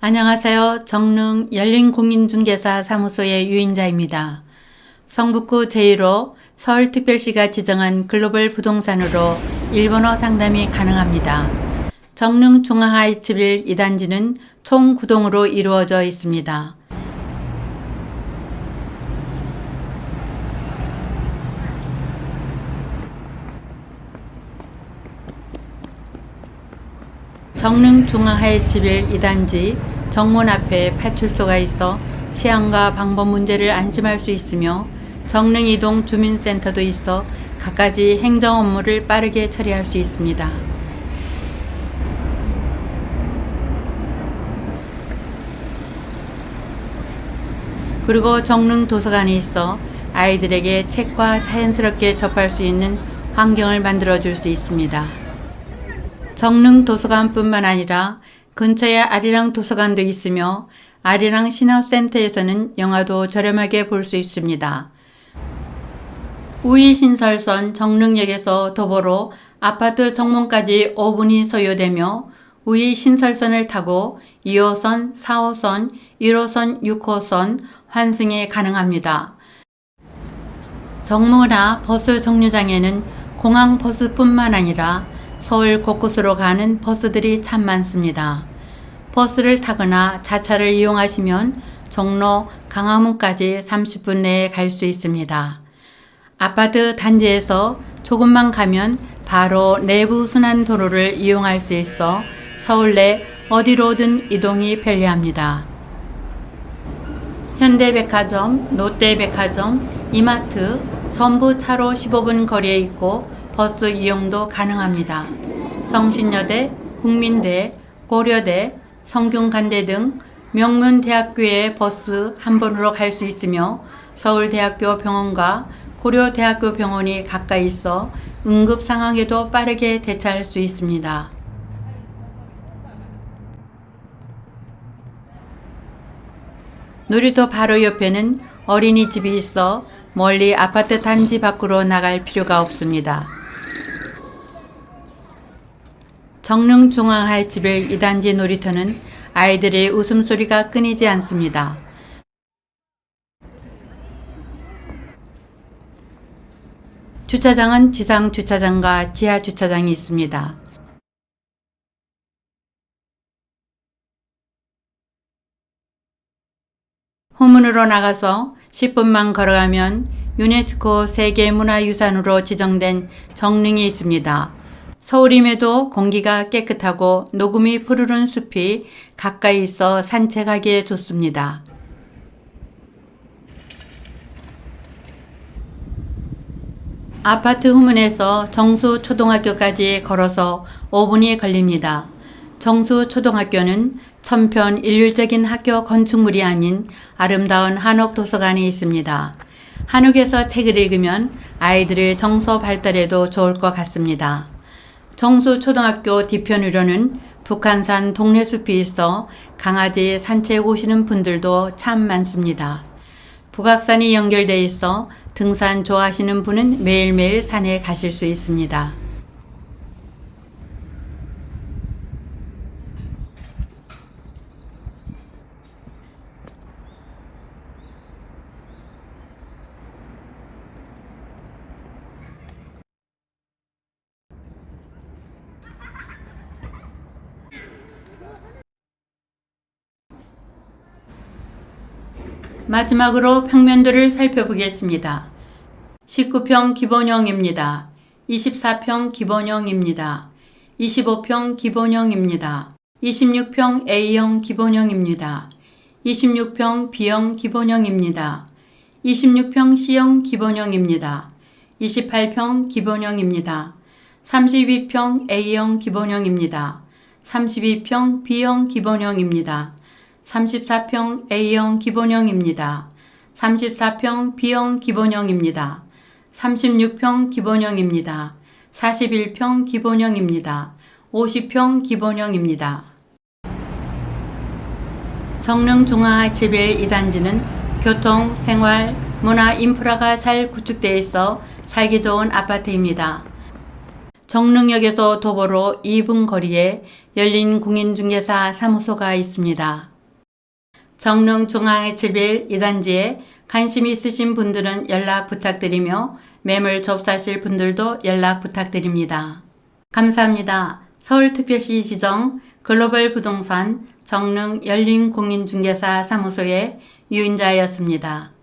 안녕하세요. 정릉 열린공인중개사 사무소의 유인자입니다. 성북구 제1호 서울특별시가 지정한 글로벌 부동산으로 일본어 상담이 가능합니다. 정릉 중앙하이츠빌 2단지는 총 9동으로 이루어져 있습니다. 정릉 중앙하이츠빌 2단지 정문 앞에 파출소가 있어 치안과 방법 문제를 안심할 수 있으며 정릉 이동 주민센터도 있어 갖가지 행정 업무를 빠르게 처리할 수 있습니다. 그리고 정릉 도서관이 있어 아이들에게 책과 자연스럽게 접할 수 있는 환경을 만들어 줄 수 있습니다. 정릉 도서관뿐만 아니라 근처에 아리랑 도서관도 있으며 아리랑 신학센터에서는 영화도 저렴하게 볼 수 있습니다. 우이신설선 정릉역에서 도보로 아파트 정문까지 5분이 소요되며 우이신설선을 타고 2호선, 4호선, 1호선, 6호선 환승이 가능합니다. 정문화 버스 정류장에는 공항 버스뿐만 아니라 서울 곳곳으로 가는 버스들이 참 많습니다. 버스를 타거나 자차를 이용하시면 종로 강화문까지 30분 내에 갈 수 있습니다. 아파트 단지에서 조금만 가면 바로 내부 순환 도로를 이용할 수 있어 서울 내 어디로든 이동이 편리합니다. 현대백화점, 롯데백화점, 이마트 전부 차로 15분 거리에 있고 버스 이용도 가능합니다. 성신여대, 국민대, 고려대, 성균관대 등 명문 대학교에 버스 한 번으로 갈 수 있으며 서울대학교 병원과 고려대학교 병원이 가까이 있어 응급 상황에도 빠르게 대처할 수 있습니다. 놀이터 바로 옆에는 어린이집이 있어 멀리 아파트 단지 밖으로 나갈 필요가 없습니다. 정릉 중앙하이츠빌 2단지 놀이터는 아이들의 웃음소리가 끊이지 않습니다. 주차장은 지상 주차장과 지하 주차장이 있습니다. 후문으로 나가서 10분만 걸어가면 유네스코 세계문화유산으로 지정된 정릉이 있습니다. 서울임에도 공기가 깨끗하고 녹음이 푸르른 숲이 가까이 있어 산책하기에 좋습니다. 아파트 후문에서 정수 초등학교까지 걸어서 5분이 걸립니다. 정수 초등학교는 천편 일률적인 학교 건축물이 아닌 아름다운 한옥 도서관이 있습니다. 한옥에서 책을 읽으면 아이들의 정서 발달에도 좋을 것 같습니다. 정수 초등학교 뒤편으로는 북한산 동네숲이 있어 강아지 산책 오시는 분들도 참 많습니다. 북악산이 연결돼 있어 등산 좋아하시는 분은 매일매일 산에 가실 수 있습니다. 마지막으로 평면도를 살펴보겠습니다. 19평 기본형입니다. 24평 기본형입니다. 25평 기본형입니다. 26평 A형 기본형입니다. 26평 B형 기본형입니다. 26평 C형 기본형입니다. 28평 기본형입니다. 32평 A형 기본형입니다. 32평 B형 기본형입니다. 34평 A형 기본형입니다. 34평 B형 기본형입니다. 36평 기본형입니다. 41평 기본형입니다. 50평 기본형입니다. 정릉 중앙하이츠빌 2단지는 교통, 생활, 문화 인프라가 잘 구축되어 있어 살기 좋은 아파트입니다. 정릉역에서 도보로 2분 거리에 열린 공인중개사 사무소가 있습니다. 정릉 중앙의 7일 2단지에 관심 있으신 분들은 연락 부탁드리며 매물 접수하실 분들도 연락 부탁드립니다. 감사합니다. 서울특별시 지정 글로벌 부동산 정릉 열린공인중개사 사무소의 유인자였습니다.